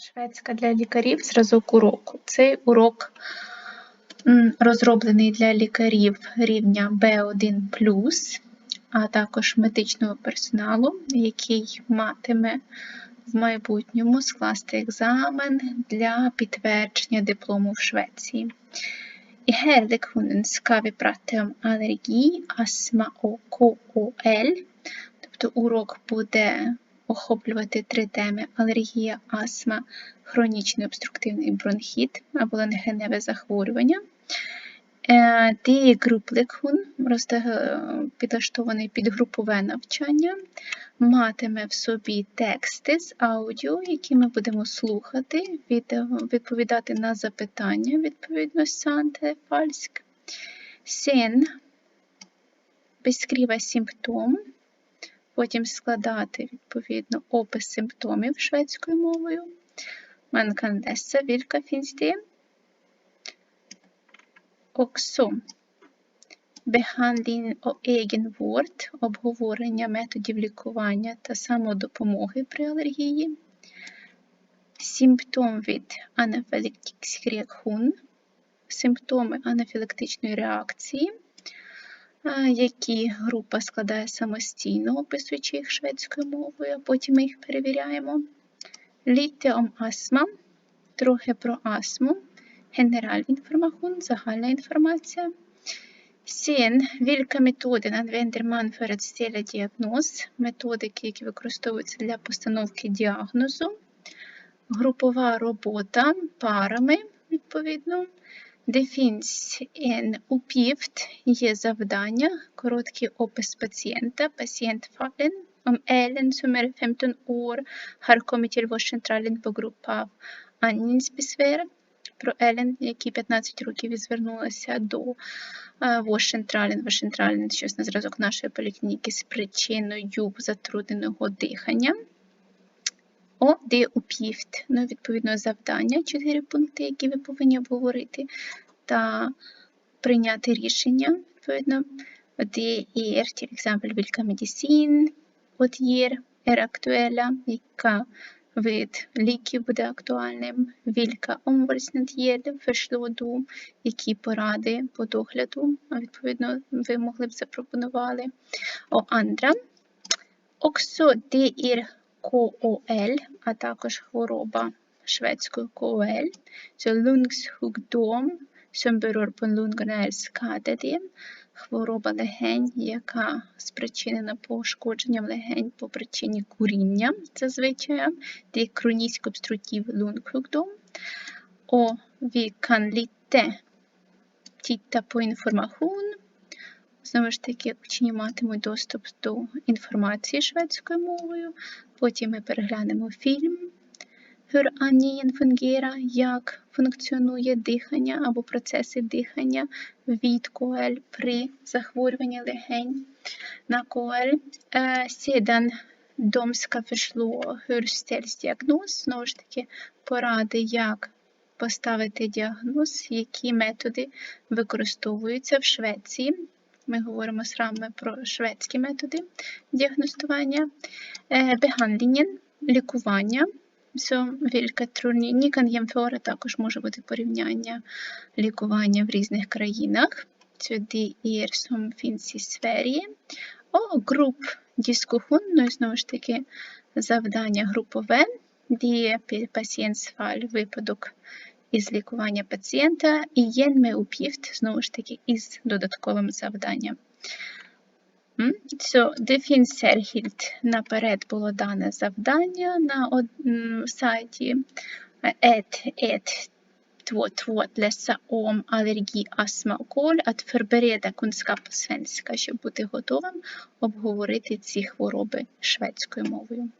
Шведська для лікарів зразок уроку. Цей урок розроблений для лікарів рівня B1, а також медичного персоналу, який матиме в майбутньому скласти екзамен для підтвердження диплому в Швеції. I här lektionen ska vi prata om allergi, astma. Тобто урок буде охоплювати три теми: алергія, астма, хронічний обструктивний бронхіт або легеневе захворювання. Е, Die Grupplektion підлаштований під групове навчання, матиме в собі тексти з аудіо, які ми будемо слухати, відповідати на запитання, відповідно санте фальськ. Sen beskriva symptom, потім складати відповідно опис симптомів шведською мовою. Man kan läsa vilka finns det. Också behandling och egenvård, обговорення методів лікування та самодопомоги при алергії. Симптом від анафілактичних реакцій, симптоми анафілактичної реакції, які група складає самостійно, описуючи їх шведською мовою, а потім ми їх перевіряємо. Lite om astma, трохи про астму, Generalinformation, загальна інформація. Vilka metoder använder man för att diagnos? Методики, які використовуються для постановки діагнозу. Групова робота парами, відповідно. En uppgift, є завдання, короткий опис пацієнта, patientfallen. Om Ellen som är 15 år har kommit till. Про Елен, якій 15 років і звернулася до е, Вошентрален. Вошентрален, щось на зразок нашої поліклініки з причиною затрудненого дихання. О, де uppgift, ну, відповідно, завдання, чотири пункти, які ви повинні обговорити, та прийняти рішення, відповідно. Det är till exempel vilka medicinåtgärder är aktuella, яка вид ліків буде актуальним, vilka omvårdnadsåtgärder förslår du, які поради по догляду, відповідно, ви могли б запропонували. Och andra. Också det är KOL, а також хвороба шведською på lungorna är skadade, хвороба легень, яка спричинена пошкодженням легень по причині куріння, зазвичай, det är kronisk obstruktiv. Och vi kan lite titta. Знову ж таки, учні матимуть доступ до інформації шведською мовою. Потім ми переглянемо фільм Hur andningen fungerar, як функціонує дихання або процеси дихання від КОЛ при захворюванні легень на КОЛ. Е, Sedan de ska förslå hur знову ж таки, поради, як поставити діагноз, які методи використовуються в Швеції. Ми говоримо саме про шведські методи діагностування. Е, Behandlingen, лікування. Jämföra також може бути порівняння лікування в різних країнах. Det är som finns i Sverige. Och ну і знову ж таки завдання групове. Är patientsfall, випадок із лікування пацієнта. І є med uppgift, знову ж таки, із додатковим завданням. Så det finns наперед було дане завдання на од- сайті 1.1.2.2 läsa om allergi, och KOL, att förbereda kunskap svenska, щоб бути готовим обговорити ці хвороби шведською мовою.